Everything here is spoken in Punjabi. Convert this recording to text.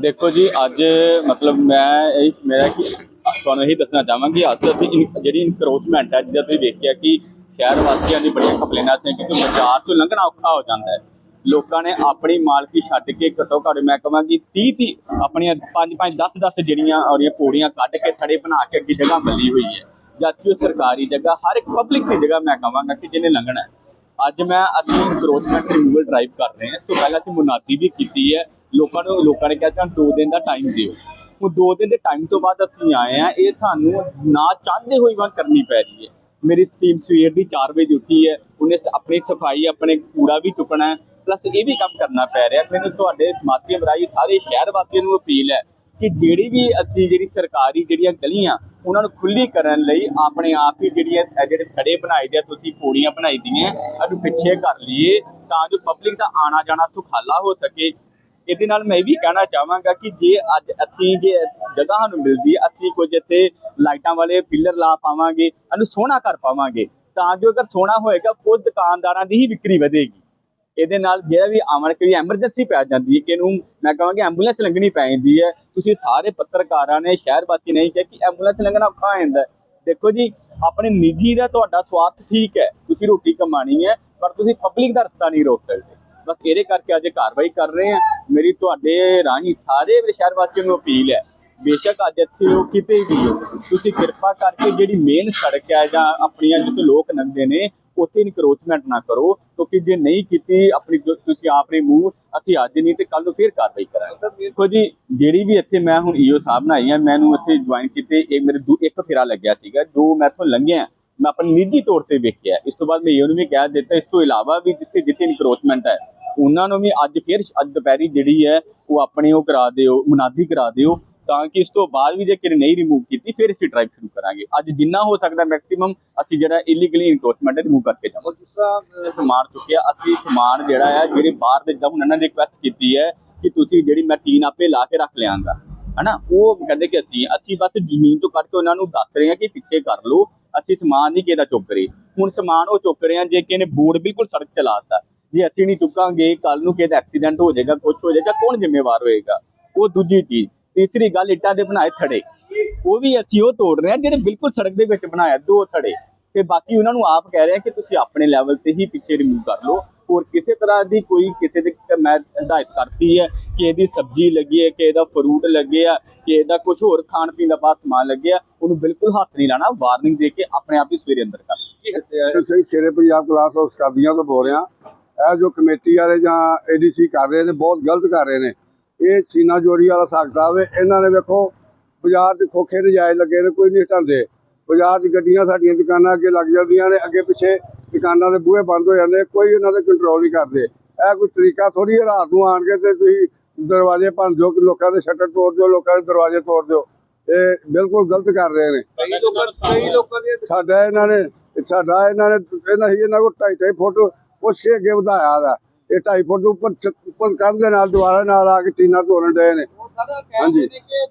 ਦੇਖੋ ਜੀ, ਅੱਜ ਮਤਲਬ ਮੈਂ ਇਹ ਮੇਰਾ ਕਿ ਤੁਹਾਨੂੰ ਇਹੀ ਦੱਸਣਾ ਚਾਹਾਂਗੀ, ਅੱਜ ਅਸੀਂ ਇਨ- ਜਿਹੜੀ ਇਨਕਰੋਚਮੈਂਟ ਹੈ ਜਿਹਦਾ ਤੁਸੀਂ ਵੇਖਿਆ ਕਿ ਸ਼ਹਿਰ ਵਾਸੀਆਂ ਦੀ ਬੜੀਆਂ ਕੰਪਲੇਨਾਂ ਸੀ ਕਿ ਬਾਜ਼ਾਰ ਤੋਂ ਲੰਘਣਾ ਔਖਾ ਹੋ ਜਾਂਦਾ ਹੈ। ਲੋਕਾਂ ਨੇ ਆਪਣੀ ਮਾਲਕੀ ਛੱਡ ਕੇ ਘੱਟੋ ਘੱਟ ਮੈਂ ਕਹਾਂਗੀ 30 30 ਆਪਣੀਆਂ 5 5 10 10 ਜਿਹੜੀਆਂ ਔਰੀਆਂ ਪੌੜੀਆਂ ਕੱਢ ਕੇ ਥੜੇ ਬਣਾ ਕੇ ਅੱਗੇ ਜਗ੍ਹਾ ਮਿਲੀ ਹੋਈ ਹੈ। ਜਦਕਿ ਉਹ ਸਰਕਾਰੀ ਜਗ੍ਹਾ, ਹਰ ਇੱਕ ਪਬਲਿਕ ਦੀ ਜਗ੍ਹਾ ਮੈਂ ਕਹਾਂਗਾ ਕਿ ਜਿਹਨੇ ਲੰਘਣਾ ਅੱਜ ਮੈਂ ਅਸੀਂ ਇਨਕਰੋਚਮੈਂਟ ਰਿਮੂਵਲ ਡਰਾਈਵ ਕਰ ਰਹੇ ਹਾਂ। ਇਸ ਤੋਂ ਪਹਿਲਾਂ ਅਸੀਂ ਮੁਨਾਦੀ ਵੀ ਕੀਤੀ ਹੈ। ਲੋਕਾਂ ਨੂੰ ਲੋਕਾਂ ਨੇ ਕਿਹਾ ਸਾਨੂੰ ਦੋ ਦਿਨ ਦਾ ਟਾਈਮ ਦਿਓ। ਉਹ ਦੋ ਦਿਨ ਦੇ ਟਾਈਮ ਤੋਂ ਬਾਅਦ ਅਸੀਂ ਆਏ ਆ ਇਹ ਸਾਨੂੰ ਨਾ ਚਾਹੁੰਦੇ ਹੋਏ ਵਾਂ ਕਰਨੀ ਪੈ ਰਹੀ ਹੈ। ਮੇਰੀ ਟੀਮ ਸਵੇਰ ਦੀ 4 ਵਜੇ ਉੱਠੀ ਹੈ ਉਹਨੇ ਆਪਣੀ ਸਫ਼ਾਈ ਆਪਣੇ ਕੂੜਾ ਵੀ ਚੁੱਕਣਾ ਹੈ ਪਲੱਸ ਇਹ ਵੀ ਕੰਮ ਕਰਨਾ ਪੈ ਰਿਹਾ। ਮੈਨੂੰ ਤੁਹਾਡੇ ਮਾਧਿਅਮ ਰਾਹੀਂ ਸਾਰੇ ਸ਼ਹਿਰ ਵਾਸੀਆਂ ਨੂੰ ਅਪੀਲ ਹੈ ਕਿ ਜਿਹੜੀ ਵੀ ਅਸੀਂ ਜਿਹੜੀ ਸਰਕਾਰੀ ਜਿਹੜੀਆਂ ਗਲੀਆਂ ਉਹਨਾਂ ਨੂੰ ਖੁੱਲੀ ਕਰਨ ਲਈ ਆਪਣੇ ਆਪ ਹੀ ਜਿਹੜੀਆਂ ਜਿਹੜੇ ਖੜੇ ਬਣਾਏ ਦੇ ਆ, ਤੁਸੀਂ ਪੌੜੀਆਂ ਬਣਾਈ ਦੀਆਂ ਇਹਨੂੰ ਪਿੱਛੇ ਕਰ ਲਈਏ ਤਾਂ ਜੋ ਪਬਲਿਕ ਦਾ ਆਣਾ ਜਾਣਾ ਸੁਖਾਲਾ ਹੋ ਸਕੇ। ਇਹਦੇ ਨਾਲ ਮੈਂ ਇਹ ਵੀ ਕਹਿਣਾ ਚਾਹਾਂਗਾ ਕਿ ਜੇ ਅੱਜ ਅਸੀਂ ਜੇ ਜਗ੍ਹਾ ਸਾਨੂੰ ਮਿਲਦੀ ਅਸੀਂ ਕੁਝ ਇੱਥੇ ਲਾਈਟਾਂ ਵਾਲੇ ਪਿੱਲਰ ਲਾ ਪਾਵਾਂਗੇ ਇਹਨੂੰ ਸੋਹਣਾ ਕਰ ਪਾਵਾਂਗੇ, ਤਾਂ ਜੋ ਅਗਰ ਸੋਹਣਾ ਹੋਏਗਾ, ਉਹ ਦੁਕਾਨਦਾਰਾਂ ਦੀ ਹੀ ਵਿਕਰੀ ਵਧੇਗੀ। ਇਹਦੇ ਨਾਲ ਜਿਹੜਾ ਵੀ ਆਮਣ ਕੋਈ ਐਮਰਜੈਂਸੀ ਪੈ ਜਾਂਦੀ ਹੈ ਕਿ ਇਹਨੂੰ ਮੈਂ ਕਹਾਂਗਾ ਐਂਬੂਲੈਂਸ ਲੰਘਣੀ ਪੈ ਜਾਂਦੀ ਹੈ। ਤੁਸੀਂ ਸਾਰੇ ਪੱਤਰਕਾਰਾਂ ਨੇ ਸ਼ਹਿਰ ਵਾਸੀ ਨਹੀਂ ਕਿਹਾ ਕਿ ਐਂਬੂਲੈਂਸ ਲੰਘਣਾ ਔਖਾ ਹੋ ਜਾਂਦਾ ਦੇਖੋ ਜੀ, ਆਪਣੇ ਨਿੱਜੀ ਦਾ ਤੁਹਾਡਾ ਸਵਾਰਥ ਠੀਕ ਹੈ, ਤੁਸੀਂ ਰੋਟੀ ਕਮਾਣੀ ਹੈ, ਪਰ ਤੁਸੀਂ ਪਬਲਿਕ ਦਾ ਰਸਤਾ ਨਹੀਂ ਰੋਕ ਸਕਦੇ। ਬਸ ਇਹਦੇ ਕਰਕੇ ਅੱਜ ਕਾਰਵਾਈ ਕਰ ਰਹੇ ਹਾਂ। ਮੇਰੀ ਤੁਹਾਡੇ ਰਾਹੀਂ ਸਾਰੇ ਸ਼ਹਿਰ ਵਾਸੀਆਂ ਨੂੰ ਅਪੀਲ ਹੈ ਬੇਸ਼ੱਕ ਅੱਜ ਇੱਥੇ ਹੋ ਕਿਤੇ ਵੀ ਹੋ। ਤੁਸੀਂ ਕਿਰਪਾ ਕਰਕੇ ਜਿਹੜੀ ਮੇਨ ਸੜਕ ਹੈ ਜਾਂ ਆਪਣੀਆਂ ਜਿੱਥੇ ਲੋਕ ਲੰਘਦੇ ਨੇ ਉੱਥੇ ਇਨਕਰੋਚਮੈਂਟ ਨਾ ਕਰੋ। ਕਿਉਂਕਿ ਜੇ ਨਹੀਂ ਕੀਤੀ ਆਪਣੀ ਤੁਸੀਂ ਆਪ ਰਿਮੂਵ ਅਸੀਂ ਅੱਜ ਨਹੀਂ ਤੇ ਕੱਲ ਨੂੰ ਫੇਰ ਕਾਰਵਾਈ ਕਰਾਂਗੇ। ਦੇਖੋ ਜੀ ਜਿਹੜੀ ਵੀ ਇੱਥੇ ਮੈਂ ਹੁਣ ਈਓ ਸਾਹਿਬ ਨਾਲ ਆਈ ਹਾਂ ਮੈਨੂੰ ਇੱਥੇ ਜੁਆਇਨ ਕੀਤੇ ਇਹ ਮੇਰੇ ਇੱਕ ਫੇਰਾ ਲੱਗਿਆ ਸੀਗਾ ਜੋ ਮੈਂ ਇੱਥੋਂ ਲੰਘਿਆ। ਮੈਂ ਆਪਣੇ ਨਿੱਜੀ ਤੌਰ ਤੇ ਵੇਖਿਆ ਇਸ ਤੋਂ ਬਾਅਦ ਮੈਂ ਈਓ ਨੂੰ ਵੀ ਕਹਿ ਦਿੱਤਾ ਇਸ ਤੋਂ ਇਲਾਵਾ ਵੀ ਜਿੱਥੇ ਜਿੱਥੇ ਇਨਕਰੋਚਮੈਂਟ ਹੈ ਉਹਨਾਂ ਨੂੰ ਵੀ ਅੱਜ ਫੇਰ ਅੱਜ ਦੁਪਹਿਰੀ ਜਿਹੜੀ ਹੈ ਉਹ ਆਪਣੇ ਉਹ ਕਰਾ ਦਿਓ ਮੁਨਾਦੀ ਕਰਾ ਦਿਓ ਤਾਂ ਕਿ ਇਸ ਤੋਂ ਬਾਅਦ ਵੀ ਜੇ ਕਿਤੇ ਨਹੀਂ ਰਿਮੂਵ ਕੀਤੀ ਫਿਰ ਅਸੀਂ ਡਰਾਈਵ ਸ਼ੁਰੂ ਕਰਾਂਗੇ। ਅੱਜ ਜਿੰਨਾ ਹੋ ਸਕਦਾ ਮੈਕਸਿਮਮ ਅਸੀਂ ਜਿਹੜਾ ਇਲੀਗਲੀ ਇਨਕਰੋਚਮੈਂਟ ਰਿਮੂਵ ਕਰਕੇ ਜਾਵਾਂਗੇ। ਤਰ੍ਹਾਂ ਸਮਾਨ ਚੁੱਕਿਆ ਅਸੀਂ ਸਮਾਨ ਜਿਹੜਾ ਹੈ ਜਿਹੜੇ ਬਾਹਰ ਦੇ ਜਦ ਉਹਨਾਂ ਨੇ ਰਿਕੁਐਸਟ ਕੀਤੀ ਹੈ ਕਿ ਤੁਸੀਂ ਜਿਹੜੀ ਮੈਂ ਟੀਨ ਆਪੇ ਲਾ ਕੇ ਰੱਖ ਲਿਆਂਗਾ ਹਨਾ? ਉਹ ਕਹਿੰਦੇ ਕਿ ਅਸੀਂ ਅਸੀਂ ਬਸ ਜ਼ਮੀਨ ਤੋਂ ਕੱਢ ਕੇ ਉਹਨਾਂ ਨੂੰ ਦੱਸ ਰਹੇ ਹਾਂ ਕਿ ਪਿੱਛੇ ਕਰ ਲਓ ਅਸੀਂ ਸਮਾਨ ਨਹੀਂ ਕਿਹਦਾ ਚੁੱਕ ਰਹੇ। ਹੁਣ ਸਮਾਨ ਉਹ ਚੁੱਕ ਰਹੇ ਆ, ਜੇ ਕਿਸੇ ਬੋਰਡ ਬਿਲਕੁਲ ਸੜਕ ਚਲਾਤਾ ਜੇ ਅਸੀਂ ਨਹੀਂ ਚੁੱਕਾਂਗੇ ਕੱਲ ਨੂੰ ਕਿਹਦਾ ਐਕਸੀਡੈਂਟ ਹੋ ਜਾਏਗਾ ਕੁਝ ਹੋ ਜਾਏਗਾ, ਕੌਣ ਜ਼ਿੰਮੇਵਾਰ ਹੋਏਗਾ? ਉਹ ਦੂਜੀ ਚੀਜ਼। ਤੀਸਰੀ ਗੱਲ, ਇੱਟਾਂ ਦੇ ਬਣਾਏ ਥੜੇ। ਉਹ ਵੀ ਅਸੀਂ ਉਹ ਤੋੜ ਰਹੇ ਹਾਂ ਜਿਹੜੇ ਬਿਲਕੁਲ ਸੜਕ ਦੇ ਵਿੱਚ ਬਣਾਇਆ ਦੋ ਥੜੇ। ਤੇ ਬਾਕੀ ਉਹਨਾਂ ਨੂੰ ਆਪ ਕਹਿ ਰਹੇ ਆ ਕਿ ਤੁਸੀਂ ਆਪਣੇ ਲੈਵਲ ਤੇ ਹੀ ਪਿੱਛੇ ਰਿਮੂਵ ਕਰ ਲਓ। ਹੋਰ ਕਿਸੇ ਤਰ੍ਹਾਂ ਦੀ ਕੋਈ ਕਿਸੇ ਦੇ ਮੈਂ ਹਦਾਇਤ ਕਰਤੀ ਹੈ ਕਿ ਇਹਦੀ ਸਬਜ਼ੀ ਲੱਗੀ ਹੈ, ਕਿ ਇਹਦਾ ਫਰੂਟ ਲੱਗਿਆ ਕਿ ਇਹਦਾ ਕੁਝ ਹੋਰ ਖਾਣ ਪੀਣ ਦਾ ਬਾਅਦ ਸਮਾਨ ਲੱਗਿਆ ਉਹਨੂੰ ਬਿਲਕੁਲ ਹੱਥ ਨਹੀਂ ਲਾਣਾ ਵਾਰਨਿੰਗ ਦੇ ਕੇ ਆਪਣੇ ਆਪ ਹੀ ਸਵੇਰੇ ਅੰਦਰ ਕਰ। ਸਿੰਘ ਸ਼ੇਰੇ ਪੰਜਾਬ ਕਲਾਸ ਹਾਊਸ ਕਾਦੀਆਂ ਤੋਂ ਬੋਲ ਰਿਹਾ। ਇਹ ਜੋ ਕਮੇਟੀ ਵਾਲੇ ਜਾਂ ਏਡੀਸੀ ਕਰ ਰਹੇ ਨੇ, ਬਹੁਤ ਗਲਤ ਕਰ ਰਹੇ ਨੇ। ਇਹ ਸੀਨਾ ਜੋੜੀ ਵਾਲਾ ਸਕਦਾ ਵੇ ਇਹਨਾਂ ਨੇ ਵੇਖੋ, ਬਾਜ਼ਾਰ ਦੇ ਖੋਖੇ ਨਜਾਇਜ਼ ਲੱਗੇ ਨੇ, ਕੋਈ ਨਹੀਂ ਹਟਾਉਂਦੇ। ਬਾਜ਼ਾਰ ਦੀ ਗੱਡੀਆਂ ਸਾਡੀਆਂ ਦੁਕਾਨਾਂ ਅੱਗੇ ਲੱਗ ਜਾਂਦੀਆਂ ਨੇ, ਅੱਗੇ ਪਿੱਛੇ ਦੁਕਾਨਾਂ ਦੇ ਬੂਹੇ ਬੰਦ ਹੋ ਜਾਂਦੇ ਕੋਈ ਉਹਨਾਂ ਤੇ ਕੰਟਰੋਲ ਨਹੀਂ ਕਰਦੇ। ਇਹ ਕੋਈ ਤਰੀਕਾ ਥੋੜੀ ਹੈ ਰਾਤ ਨੂੰ ਆਣ ਕੇ ਤੇ ਤੁਸੀਂ ਦਰਵਾਜ਼ੇ ਭੰਨ ਦਿਓ ਕਿ ਲੋਕਾਂ ਦੇ ਸ਼ਟਰ ਤੋੜ ਦਿਓ ਲੋਕਾਂ ਦੇ ਦਰਵਾਜ਼ੇ ਤੋੜ ਦਿਓ। ਇਹ ਬਿਲਕੁਲ ਗਲਤ ਕਰ ਰਹੇ ਨੇ। ਕਈ ਲੋਕਾਂ ਕਈ ਲੋਕਾਂ ਦੇ ਸਾਡਾ ਇਹਨਾਂ ਨੇ ਸਾਡਾ ਇਹਨਾਂ ਨੇ ਇਹਨਾਂ ਹੀ ਇਹਨਾਂ ਕੋਲ ਢਾਈ ਢਾਈ ਫੁੱਟ ਪੁੱਛ ਕੇ ਅੱਗੇ ਵਧਾਇਆ ਦਾ ਇਹ ਢਾਈ ਫੁੱਟ ਦੇ ਉੱਪਰ ਉੱਪਰ ਕੰਧ ਦੇ ਨਾਲ ਦੁਆਰਾ ਨਾਲ ਆ ਕੇ ਟੀਨਾ ਤੋੜਨ ਡਏ ਨੇ। ਹਾਂਜੀ।